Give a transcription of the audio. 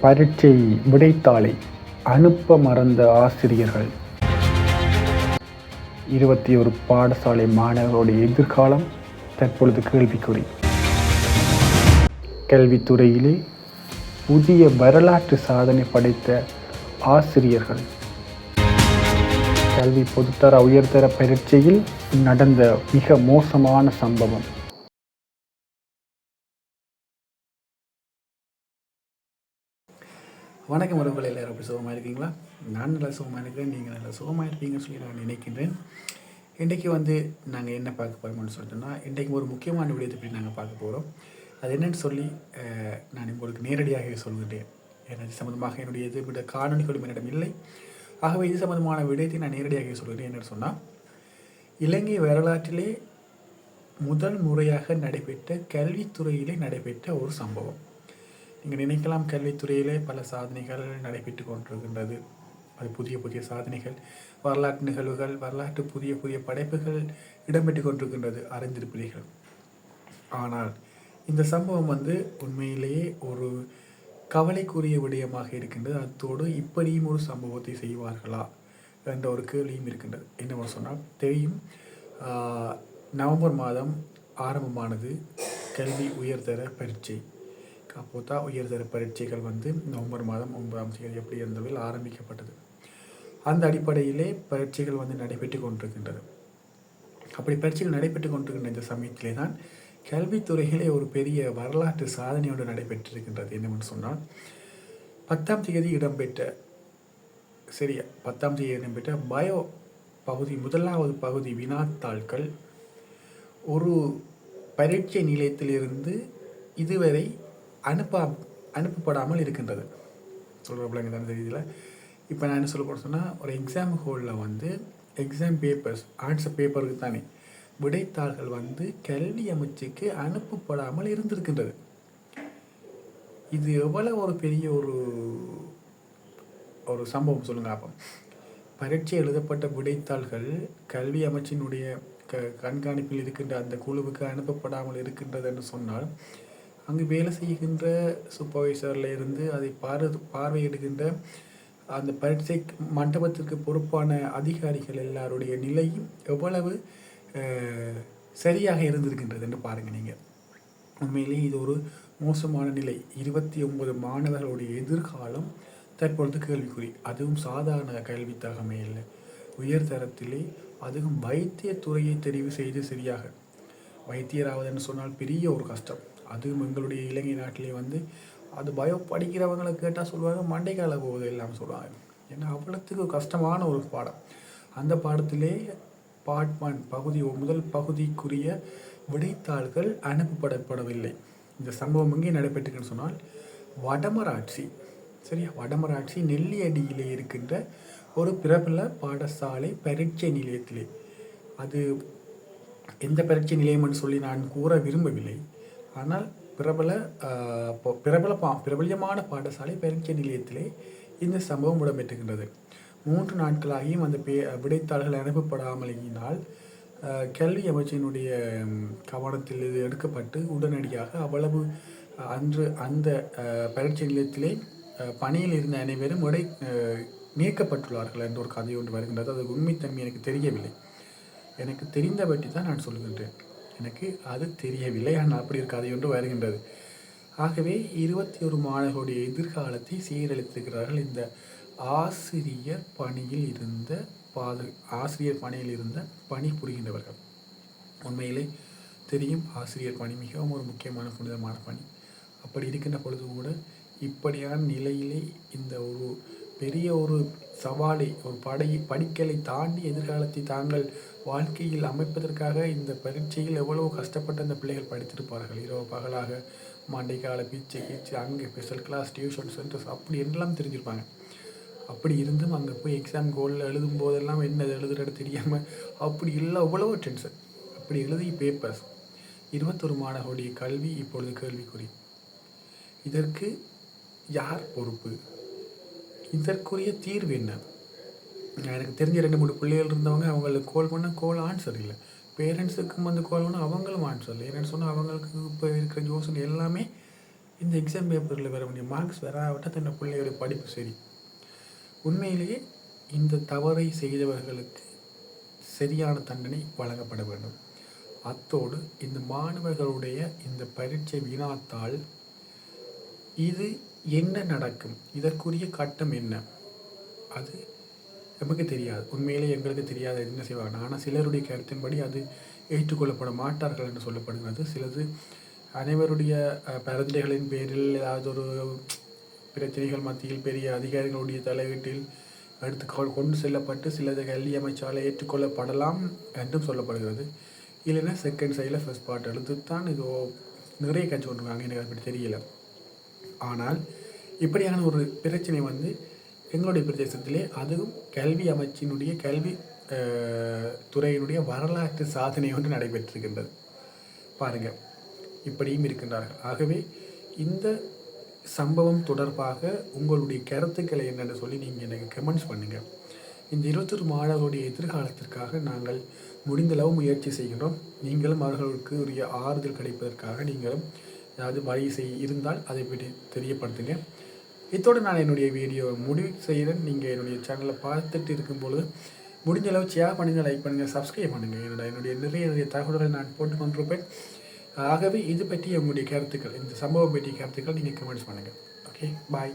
பரீட்சை விடைத்தாளை அனுப்ப மறந்த ஆசிரியர்கள். இருபத்தி ஒரு பாடசாலை மாணவர்களுடைய எதிர்காலம் தற்பொழுது கேள்விக்குறி. கல்வித்துறையிலே புதிய வரலாற்று சாதனை படைத்த ஆசிரியர்கள். கல்வி பொதுத்தர உயர்தர பரீட்சையில் நடந்த மிக மோசமான சம்பவம். வணக்கம் உறவுகள் எல்லாரும். எப்படி சுகமாக இருக்கீங்களா? நான் நல்லா சுகமாக இருக்கிறேன் நீங்கள் நல்லா சுகமாக இருப்பீங்கன்னு சொல்லி நான் நினைக்கின்றேன். இன்றைக்கு வந்து நாங்கள் என்ன பார்க்க போகிறோம்னு சொல்லிட்டோம்னா இன்றைக்கு ஒரு முக்கியமான விடயத்தை பற்றி நாங்கள் பார்க்க போகிறோம் அது என்னன்னு சொல்லி நான் உங்களுக்கு நேரடியாக சொல்கின்றேன். எனது சம்மந்தமாக என்னுடைய இது விட காணொலிகளும் என்னிடம் இல்லை. ஆகவே இது சம்மந்தமான விடயத்தை நான் நேரடியாக சொல்கிறேன் என்னென்னு சொன்னால் இலங்கை வரலாற்றிலே முதல் முறையாக நடைபெற்ற கல்வித்துறையிலே நடைபெற்ற ஒரு சம்பவம். நீங்கள் நினைக்கலாம் கல்வித்துறையிலே பல சாதனைகள் நடைபெற்று கொண்டிருக்கின்றது. அது புதிய புதிய சாதனைகள் வரலாற்று நிகழ்வுகள் வரலாற்று புதிய புதிய படைப்புகள் இடம்பெற்று கொண்டிருக்கின்றது அறிந்திருப்பீர்கள். ஆனால் இந்த சம்பவம் வந்து உண்மையிலேயே ஒரு கவலைக்குரிய விடயமாக இருக்கின்றது. அத்தோடு இப்படியும் ஒரு சம்பவத்தை செய்வார்களா என்ற ஒரு கேள்வியும் இருக்கின்றது. என்னவோ சொன்னால் தெரியும். நவம்பர் மாதம் ஆரம்பமானது கல்வி உயர்தர பரீட்சை. காப்போத்தா உயர்தர பரீட்சைகள் வந்து நவம்பர் மாதம் ஒன்பதாம் தேதி எப்படி இருந்தவில் ஆரம்பிக்கப்பட்டது. அந்த அடிப்படையிலே பரீட்சைகள் வந்து நடைபெற்று கொண்டிருக்கின்றது அப்படி பரீட்சைகள் நடைபெற்று கொண்டிருக்கின்ற இந்த சமயத்திலே தான் கல்வித்துறையிலே ஒரு பெரிய வரலாற்று சாதனையோடு நடைபெற்றிருக்கின்றது என்னவென்று சொன்னால் பத்தாம் தேதி இடம்பெற்ற சரியா பத்தாம் தேதி இடம்பெற்ற பயோ பகுதி முதலாவது பகுதி வினாத்தாள்கள் ஒரு பரீட்சை நிலையத்திலிருந்து இதுவரை அனுப்ப அனுப்பப்படாமல் இருக்கின்றது. சொல்கிற பிள்ளைங்க தானே இப்போ நான் என்ன சொல்ல போகிறேன் சொன்னால் ஒரு எக்ஸாம் ஹோலில் வந்து எக்ஸாம் பேப்பர்ஸ் ஆன்சர் பேப்பருக்கு தானே விடைத்தாள்கள் வந்து கல்வி அமைச்சுக்கு அனுப்பப்படாமல் இருந்திருக்கின்றது. இது எவ்வளவு ஒரு பெரிய ஒரு ஒரு சம்பவம் சொல்லுங்கள் அப்போ. பரீட்சை எழுதப்பட்ட விடைத்தாள்கள் கல்வி அமைச்சினுடைய க கண்காணிப்பில் இருக்கின்ற அந்த குழுவுக்கு அனுப்பப்படாமல் இருக்கின்றது என்று சொன்னால் அங்கு வேலை செய்கின்ற சூப்பர்வைசரில் இருந்து அதை பார்வை பார்வையிடுகின்ற அந்த பரீட்சை மண்டபத்திற்கு பொறுப்பான அதிகாரிகள் எல்லாருடைய நிலையும் எவ்வளவு சரியாக இருந்திருக்கின்றது என்று பாருங்கள் நீங்கள் உண்மையிலேயே இது ஒரு மோசமான நிலை. இருபத்தி ஒன்பது மாணவர்களுடைய எதிர்காலம் தற்பொழுது கேள்விக்குறி. அதுவும் சாதாரண கல்வி தகமே இல்லை உயர்தரத்திலே அதுவும் வைத்தியத்துறையை தெரிவு செய்து சரியாக. வைத்தியராவதுன்னு சொன்னால் பெரிய ஒரு கஷ்டம். அதுவும் எங்களுடைய இலங்கை நாட்டிலே வந்து அது பயோ படிக்கிறவங்களை கேட்டால் சொல்லுவாங்க மண்டைக்கால போகுது எல்லாம் சொல்லுவாங்க. ஏன்னா அவ்வளோத்துக்கு கஷ்டமான ஒரு பாடம். அந்த பாடத்திலே பார்ட் ஒன் பகுதி முதல் பகுதிக்குரிய விடைத்தாள்கள் அனுப்பப்படப்படவில்லை. இந்த சம்பவம் எங்கே நடைபெற்றுக்குன்னு சொன்னால் வடமராட்சி சரியா? வடமராட்சி நெல்லியடியிலே இருக்கின்ற ஒரு பிரபல பாடசாலை பரீட்சை நிலையத்திலே. அது எந்த பரீட்சை நிலையம்னு சொல்லி நான் கூற விரும்பவில்லை. ஆனால் பிரபல ஆஹ், பிரபல பா பிரபலியமான பாடசாலை பயிற்சி நிலையத்திலே இந்த சம்பவம் இடம்பெற்றுகின்றது. மூன்று நாட்களாகியும் அந்த பே விடைத்தாள்கள் அனுப்பப்படாமலினால் கல்வி அமைச்சினுடைய கவனத்தில் இது எடுக்கப்பட்டு உடனடியாக அவ்வளவு அன்று அந்த பயிற்சி நிலையத்திலே பணியில் இருந்த அனைவரும் விடை நீக்கப்பட்டுள்ளார்கள் என்ற ஒரு கதை ஒன்று வருகின்றது. அது உண்மைத்தன்மை எனக்கு தெரியவில்லை. எனக்கு தெரிந்தபற்றி தான் நான் சொல்கின்றேன். எனக்கு அது தெரியவில்லை. ஆனால் அப்படி இருக்காது என்று வருகின்றது. ஆகவே இருபத்தி ஒரு மாணவர்களுடைய எதிர்காலத்தை சீரழித்திருக்கிறார்கள். இந்த ஆசிரியர் பணியில் இருந்த பாது ஆசிரியர் பணியில் இருந்த பணி புரிகின்றவர்கள். உண்மையிலே தெரியும் ஆசிரியர் பணி மிகவும் ஒரு முக்கியமான புனிதமான பணி. அப்படி இருக்கின்ற பொழுது கூட இப்படியான நிலையிலே இந்த ஒரு பெரிய ஒரு சவாலை ஒரு படை படிக்கலை தாண்டி எதிர்காலத்தை தாங்கள் வாழ்க்கையில் அமைப்பதற்காக இந்த பரீட்சையில் எவ்வளவு கஷ்டப்பட்டு அந்த பிள்ளைகள் படித்திருப்பார்கள்? இரவு பகலாக மண்டைக்கால பீச்சு கீச்சு அங்கே ஸ்பெஷல் கிளாஸ் டியூஷன் சென்டர்ஸ் அப்படி என்றெல்லாம் தெரிஞ்சிருப்பாங்க. அப்படி இருந்தும் அங்கே போய் எக்ஸாம் கோலில் எழுதும் போதெல்லாம் என்ன எழுதுறது தெரியாமல் அப்படி இல்லை அவ்வளோ டென்ஷன் அப்படி எழுதி பேப்பர்ஸ் இருபத்தொரு மாணவருடைய கல்வி இப்பொழுது கேள்விக்குறி. இதற்கு யார் பொறுப்பு? இதற்குரிய தீர்வு என்ன? எனக்கு தெரிஞ்ச ரெண்டு மூணு பிள்ளைகள் இருந்தவங்க அவங்களுக்கு கால் பண்ணால் கால் ஆன்சர் இல்லை. பேரண்ட்ஸுக்கும் வந்து கால் பண்ணால் அவங்களும் ஆன்சர் இல்லை. என்னென்னு சொன்னால் அவங்களுக்கு இப்போ இருக்கிற யோசனை எல்லாமே இந்த எக்ஸாம் பேப்பரில் வர வேண்டிய மார்க்ஸ் வராவிட்டால் தன்னை பிள்ளையோட படிப்பு சரி. உண்மையிலேயே இந்த தவறை செய்தவர்களுக்கு சரியான தண்டனை வழங்கப்பட வேண்டும். அத்தோடு இந்த மாணவர்களுடைய இந்த பரீட்சை வினாத்தால் இது என்ன நடக்கும்? இதற்குரிய கட்டம் என்ன? அது நமக்கு தெரியாது. உண்மையிலே எங்களுக்கு தெரியாது என்ன செய்வாங்க ஆனால் சிலருடைய கருத்தின்படி அது ஏற்றுக்கொள்ளப்பட மாட்டார்கள் என்று சொல்லப்படுகிறது. சிலது அனைவருடைய அஹ், பேரில் ஏதாவது ஒரு பிரச்சனைகள் மத்தியில் பெரிய அதிகாரிகளுடைய தலையீட்டில் எடுத்து கொண்டு செல்லப்பட்டு சிலது கல்வி அமைச்சால் ஏற்றுக்கொள்ளப்படலாம் என்றும் சொல்லப்படுகிறது. இல்லைன்னா செகண்ட் சைடில் ஃபர்ஸ்ட் பார்ட் எடுத்து தான் இது நிறைய கட்சி கொண்டிருக்காங்க எனக்கு அப்படி தெரியல. ஆனால் இப்படியான ஒரு பிரச்சனை வந்து எங்களுடைய பிரதேசத்திலே அதுவும் கல்வி அமைச்சினுடைய கல்வி துறையினுடைய வரலாற்று சாதனை ஒன்று நடைபெற்றிருக்கின்றது. பாருங்கள் இப்படியும் இருக்கின்றார்கள். ஆகவே இந்த சம்பவம் தொடர்பாக உங்களுடைய கருத்துக்களை என்னென்னு சொல்லி நீங்கள் எனக்கு கமெண்ட்ஸ் பண்ணுங்கள் இந்த இருபத்தொரு மாணவர்களுடைய எதிர்காலத்திற்காக நாங்கள் முடிந்தளவு முயற்சி செய்கின்றோம். நீங்களும் அவர்களுக்கு உரிய ஆறுதல் கிடைப்பதற்காக நீங்களும் ஏதாவது வழி செய் இருந்தால் அதை பற்றி தெரியப்படுத்துங்க. இத்தோடு நான் என்னுடைய வீடியோ முடிவு செய்கிறேன். நீங்கள் என்னுடைய சேனலை பார்த்துட்டு இருக்கும்பொழுது முடிஞ்ச அளவு ஷேர் பண்ணுங்கள் லைக் பண்ணுங்கள் சப்ஸ்கிரைப் பண்ணுங்கள் என்னோட என்னுடைய நிறைய நிறைய தகவல்களை நான் போட்டு கொண்டிருப்பேன். ஆகவே இது பற்றி உங்களுடைய கருத்துக்கள் இந்த சம்பவம் பற்றிய கருத்துக்கள் நீங்கள் கமெண்ட்ஸ் பண்ணுங்கள் ஓகே பாய்